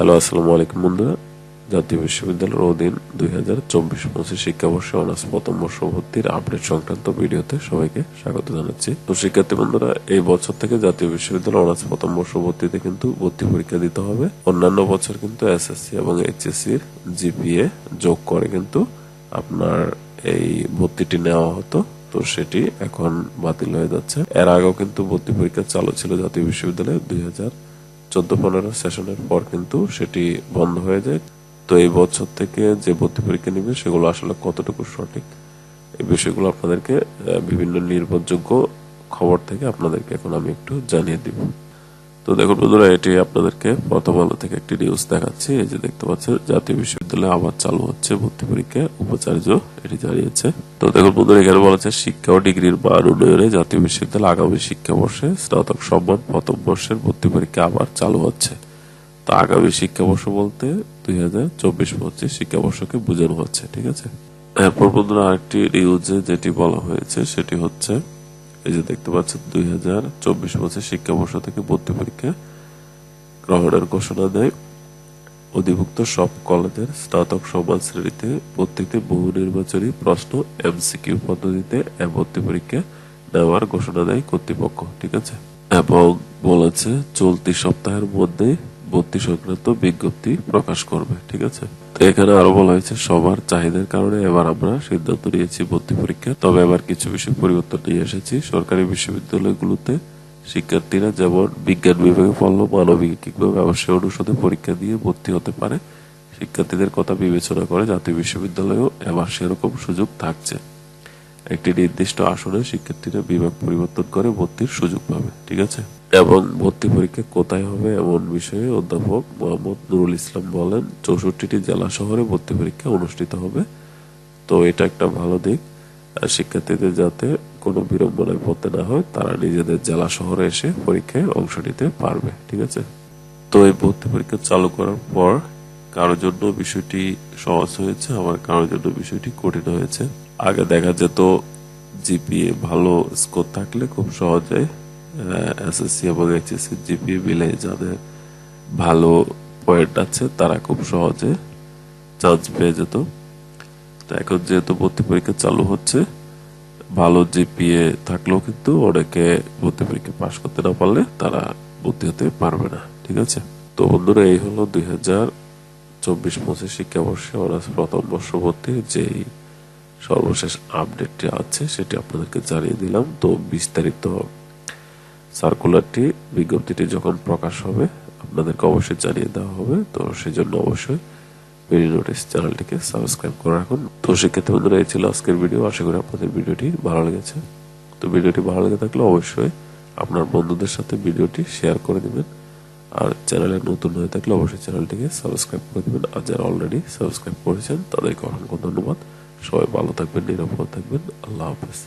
Hello, আসসালামু আলাইকুম বন্ধুরা। জাতীয় বিশ্ববিদ্যালয়ের অধীন দুই হাজার চব্বিশ পঁচিশ শিক্ষাবর্ষে অনার্স প্রথম বর্ষ ভর্তির আপডেট সংক্রান্ত ভিডিওতে সবাইকে স্বাগত জানাচ্ছি। তো শিক্ষার্থী বন্ধুরা, এই বছর থেকে জাতীয় বিশ্ববিদ্যালয় অনার্স প্রথম বর্ষ ভর্তিতে কিন্তু ভর্তি পরীক্ষা দিতে হবে। অন্যান্য বছর কিন্তু এসএসসি এবং এইচএসসির জিপিএ যোগ করে কিন্তু আপনার এই ভর্তিটি নেওয়া হতো। তো সেটি এখন বাতিল হয়ে যাচ্ছে। এর আগেও কিন্তু ভর্তি পরীক্ষা চালু ছিল জাতীয় বিশ্ববিদ্যালয়ে দুই হাজার চোদ্দ পনেরো সেশনের পর কিন্তু সেটি বন্ধ হয়ে যায়। তো এই বছর থেকে যে ভর্তি পরীক্ষা নিবে সেগুলো আসলে কতটুকু সঠিক, এই বিষয়গুলো আপনাদেরকে বিভিন্ন নির্ভরযোগ্য খবর থেকে আপনাদেরকে এখন আমি একটু জানিয়ে দিব। তো দেখুন বন্ধুরা, এটি আপনাদেরকে প্রথম আলো থেকে একটি নিউজ দেখাচ্ছি। এই যে দেখতে পাচ্ছেন, জাতীয় বিশ্ববিদ্যালয়ে আবার চালু হচ্ছে ভর্তি পরীক্ষা। উপাচার্য এটি জানিয়েছে। তো দেখুন বন্ধুরা, এখানে বলা হচ্ছে, শিক্ষা ও ডিগ্রির মান উন্নয়নে জাতীয় বিশ্ববিদ্যালয় আগামী শিক্ষাবর্ষে স্নাতক সম্মান প্রথম বর্ষের ভর্তি পরীক্ষা আবার চালু হচ্ছে। তো আগামী শিক্ষাবর্ষ বলতে দুই হাজার চব্বিশ পঁচিশ শিক্ষাবর্ষকে বোঝানো হচ্ছে, ঠিক আছে? এরপর বন্ধুরা, আরেকটি নিউজে যেটি বলা হয়েছে, সেটি হচ্ছে এই যে দেখতে পাচ্ছেন, দুই হাজার চব্বিশ পঁচিশ শিক্ষাবর্ষ থেকে ভর্তি পরীক্ষা। গ্রহণের ঘোষণা দেয়, অধিভুক্ত সব কলেজের স্নাতক সমান শ্রেণীতে প্রত্যেকটি বহু নির্বাচনী প্রশ্ন এমসিকিউ পদ্ধতিতে ভর্তি পরীক্ষা নেওয়ার ঘোষণা দেয় কর্তৃপক্ষ, ঠিক আছে? এবং বলেছে, চলতি সপ্তাহের মধ্যে ভর্তি সংক্রান্ত বিজ্ঞপ্তি প্রকাশ করবে, ঠিক আছে? এখানে আরও বলা হয়েছে, সবার চাহিদার কারণে এবার আমরা সিদ্ধান্ত নিয়েছি ভর্তি পরীক্ষা। তবে এবার কিছু বিষয় পরিবর্তন নিয়ে এসেছি। সরকারি বিশ্ববিদ্যালয়গুলোতে শিক্ষার্থীরা যেমন বিজ্ঞান বিভাগে পড়ল মানবিক কিংবা ব্যবসায় অনুষদে পরীক্ষা দিয়ে ভর্তি হতে পারে, শিক্ষার্থীদের কথা বিবেচনা করে জাতীয় বিশ্ববিদ্যালয়েও এবার সেরকম সুযোগ থাকছে। একটি নির্দিষ্ট আসনে শিক্ষার্থীরা বিভাগ পরিবর্তন করে ভর্তির সুযোগ পাবে, ঠিক আছে? এবং ভর্তি পরীক্ষা কোথায় হবে এমন বিষয়ে অধ্যাপক মোহাম্মদ নুরুল ইসলাম বলেন, চৌষট্টিটি জেলা শহরে ভর্তি পরীক্ষা অনুষ্ঠিত হবে। তো এটা একটা ভালো দিক। শিক্ষার্থীদের যাতে কোনো বিড়ম্বনায় পড়তে না হয়, তারা নিজেদের জেলা শহরে এসে পরীক্ষায় অংশ নিতে পারবে, ঠিক আছে? তো এই ভর্তি পরীক্ষা চালু করার পর কারোর জন্য বিষয়টি সহজ হয়েছে, আবার কারোর জন্য বিষয়টি কঠিন হয়েছে। আগে দেখা যেত জিপিএ ভালো স্কোর থাকলে খুব সহজে এসএসসি এবং এইচএসসি জিপিএ মিলে যাদের ভালো পয়েন্ট আছে, তারা খুব সহজে চান্স পেয়ে যেত। তো এখন যেহেতু ভর্তি পরীক্ষা চালু হচ্ছে, ভালো জিপিএ থাকলেও কিন্তু অনেকে ভর্তি পরীক্ষা পাশ করতে না পারলে তারা ভর্তি হতে পারবে না, ঠিক আছে? তো বন্ধুরা, এই হলো দুই হাজার চব্বিশ পঁচিশ শিক্ষাবর্ষে অনার্স প্রথম বর্ষ ভর্তির যেই সর্বশেষ আপডেটটি আছে, সেটি আপনাদেরকে জানিয়ে দিলাম। তো বিস্তারিত সার্কুলারটি বিজ্ঞপ্তিটি যখন প্রকাশ হবে, আপনাদেরকে অবশ্যই জানিয়ে দেওয়া হবে। তো সেজন্য অবশ্যই পেরি নোটিস চ্যানেলটিকে সাবস্ক্রাইব করে রাখুন। তো সেক্ষেত্রে বন্ধুরা, এই ছিল আজকের ভিডিও আশা করি আপনাদের ভিডিওটি ভালো লেগেছে। তো ভিডিওটি ভালো লেগে থাকলে অবশ্যই আপনার বন্ধুদের সাথে ভিডিওটি শেয়ার করে দিবেন। আর চ্যানেলে নতুন হয়ে থাকলে অবশ্যই চ্যানেলটিকে সাবস্ক্রাইব করে দেবেন। আর যারা অলরেডি সাবস্ক্রাইব করেছেন, তাদেরকে অসংখ্য ধন্যবাদ। সবাই ভালো থাকবেন, নিরাপদ থাকবেন। আল্লাহ হাফেজ।